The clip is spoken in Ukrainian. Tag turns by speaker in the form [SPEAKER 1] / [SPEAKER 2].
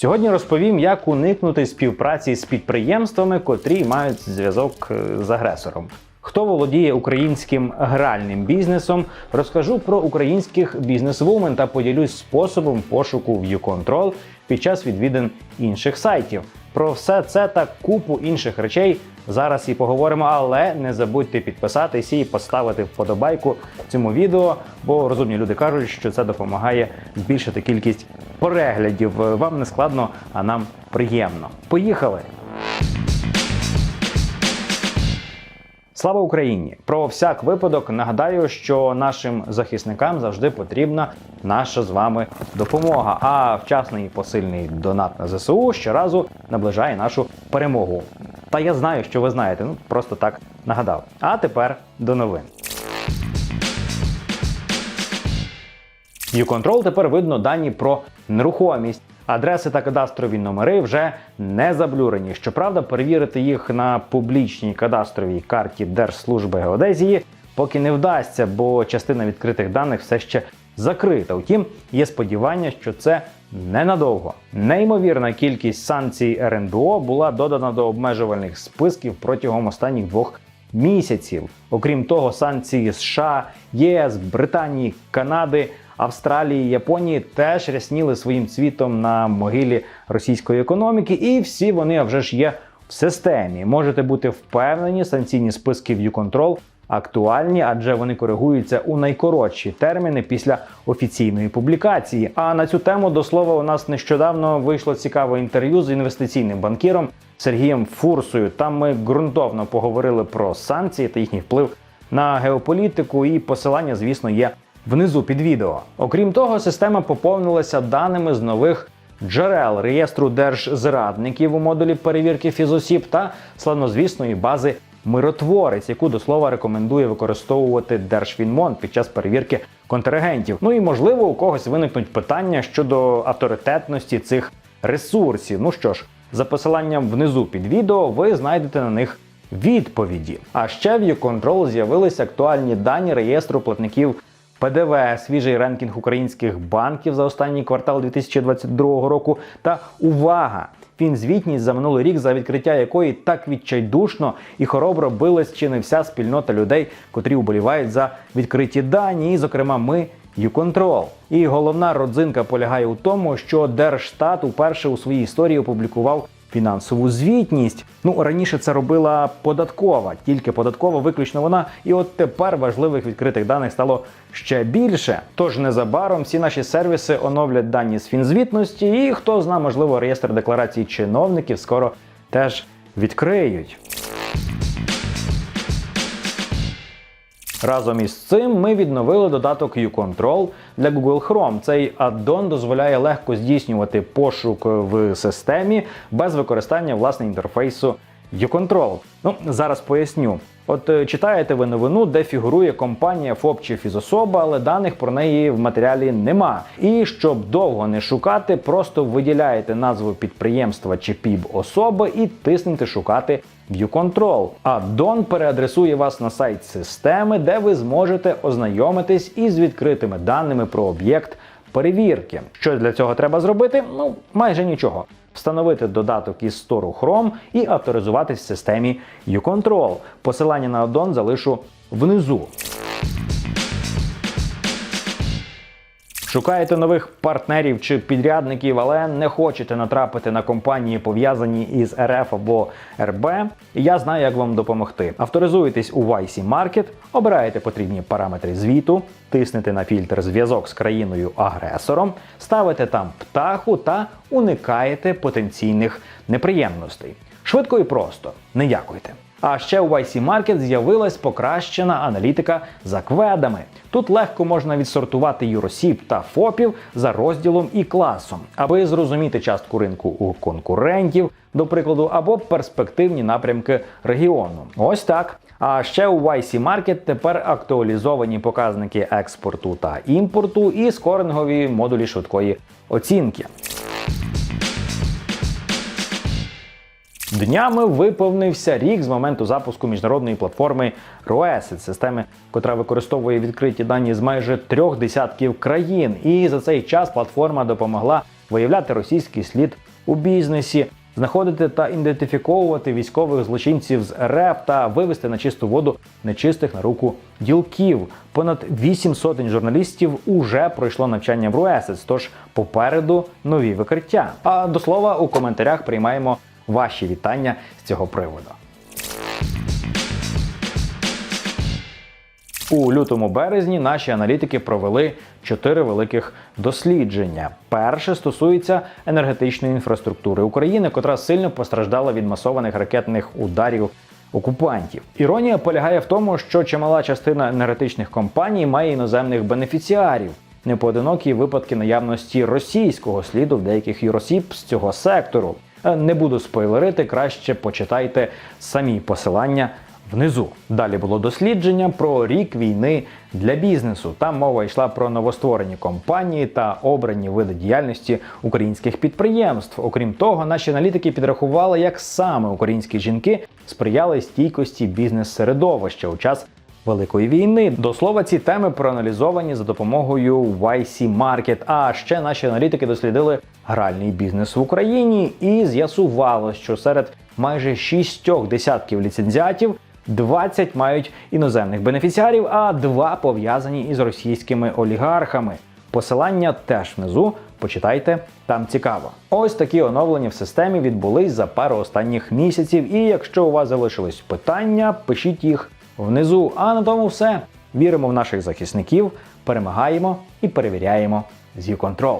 [SPEAKER 1] Сьогодні розповім, як уникнути співпраці з підприємствами, котрі мають зв'язок е, з агресором. Хто володіє українським гральним бізнесом, розкажу про українських бізнесвумен та поділюсь способом пошуку ViewControl під час відвідин інших сайтів. Про все це та купу інших речей зараз і поговоримо, але не забудьте підписатись і поставити вподобайку цьому відео, бо розумні люди кажуть, що це допомагає збільшити кількість переглядів. Вам не складно, а нам приємно. Поїхали! Слава Україні! Про всяк випадок нагадаю, що нашим захисникам завжди потрібна наша з вами допомога. А вчасний і посильний донат на ЗСУ щоразу наближає нашу перемогу. Та я знаю, що ви знаєте, ну просто так нагадав. А тепер до новин. ViewControl тепер видно дані про нерухомість. Адреси та кадастрові номери вже не заблюрені. Щоправда, перевірити їх на публічній кадастровій карті Держслужби геодезії поки не вдасться, бо частина відкритих даних все ще закрита. Втім, є сподівання, що це ненадовго. Неймовірна кількість санкцій РНБО була додана до обмежувальних списків протягом останніх двох місяців. Окрім того, санкції США, ЄС, Британії, Канади. Австралії, Японії теж рясніли своїм цвітом на могилі російської економіки, і всі вони вже ж є в системі. Можете бути впевнені, санкційні списки ViewControl актуальні, адже вони коригуються у найкоротші терміни після офіційної публікації. А на цю тему до слова у нас нещодавно вийшло цікаве інтерв'ю з інвестиційним банкіром Сергієм Фурсою. Там ми ґрунтовно поговорили про санкції та їхній вплив на геополітику, і посилання, звісно, є внизу під відео. Окрім того, система поповнилася даними з нових джерел реєстру держзрадників у модулі перевірки фізосіб та славнозвісної бази Миротворець, яку до слова рекомендує використовувати Держфінмон під час перевірки контрагентів. Ну і можливо у когось виникнуть питання щодо авторитетності цих ресурсів. Ну що ж, за посиланням внизу під відео ви знайдете на них відповіді. А ще в YouControl з'явились актуальні дані реєстру платників ПДВ, свіжий ренкінг українських банків за останній квартал 2022 року. Та увага! Фінзвітність за минулий рік, за відкриття якої так відчайдушно і хоробро билась чи не вся спільнота людей, котрі уболівають за відкриті дані, і, зокрема, ми. YouControl. І головна родзинка полягає у тому, що Держстат уперше у своїй історії опублікував фінансову звітність. Ну раніше це робила податкова, тільки податкова, виключно вона. І от тепер важливих відкритих даних стало ще більше. Тож незабаром всі наші сервіси оновлять дані з фінзвітності, і хто зна, можливо, реєстр декларацій чиновників скоро теж відкриють. Разом із цим ми відновили додаток YouControl для Google Chrome. Цей аддон дозволяє легко здійснювати пошук в системі без використання власне інтерфейсу YouControl. Ну зараз поясню. От е, читаєте ви новину, де фігурує компанія ФОП чи фізособа, але даних про неї в матеріалі нема. І щоб довго не шукати, просто виділяєте назву підприємства чи ПІБ особи і тиснете шукати ViewControl. А Дон переадресує вас на сайт системи, де ви зможете ознайомитись із відкритими даними про об'єкт перевірки. Що для цього треба зробити? Ну майже нічого. Встановити додаток із стору Chrome і авторизуватись в системі uControl. Посилання на аддон залишу внизу. Шукаєте нових партнерів чи підрядників, але не хочете натрапити на компанії, пов'язані із РФ або РБ. Я знаю, як вам допомогти. Авторизуєтесь у YC Market, обираєте потрібні параметри звіту, тиснете на фільтр зв'язок з країною-агресором, ставите там птаху та уникаєте потенційних неприємностей. Швидко і просто, не дякуйте. А ще у YC Market з'явилась покращена аналітика за кведами. Тут легко можна відсортувати юросіб та ФОПів за розділом і класом, аби зрозуміти частку ринку у конкурентів, до прикладу, або перспективні напрямки регіону. Ось так. А ще у YC Market тепер актуалізовані показники експорту та імпорту і скорингові модулі швидкої оцінки. Днями виповнився рік з моменту запуску міжнародної платформи ROESIT, системи, котра використовує відкриті дані з майже трьох десятків країн. І за цей час платформа допомогла виявляти російський слід у бізнесі, знаходити та ідентифіковувати військових злочинців з РФ та вивести на чисту воду нечистих на руку ділків. Понад 8 сотень журналістів уже пройшло навчання в РУЕСЕЦ, тож попереду нові викриття. А до слова, у коментарях приймаємо ваші вітання з цього приводу. У лютому березні наші аналітики провели чотири великих дослідження. Перше стосується енергетичної інфраструктури України, котра сильно постраждала від масованих ракетних ударів окупантів. Іронія полягає в тому, що чимала частина енергетичних компаній має іноземних бенефіціарів. Непоодинокі випадки наявності російського сліду в деяких юросіб з цього сектору. Е, Не буду спойлерити, краще почитайте самі посилання внизу. Далі було дослідження про рік війни для бізнесу. Там мова йшла про новостворені компанії та обрані види діяльності українських підприємств. Окрім того, наші аналітики підрахували, як саме українські жінки сприяли стійкості бізнес-середовища у час Великої війни. До слова, ці теми проаналізовані за допомогою YC Market. А ще наші аналітики дослідили гральний бізнес в Україні і з'ясувало, що серед майже шістьох десятків ліцензіатів 20 мають іноземних бенефіціарів, а два пов'язані із російськими олігархами. Посилання теж внизу. Почитайте, там цікаво. Ось такі оновлення в системі відбулись за пару останніх місяців. І якщо у вас залишились питання, пишіть їх внизу. А на тому все. Віримо в наших захисників, перемагаємо і перевіряємо з YouControl.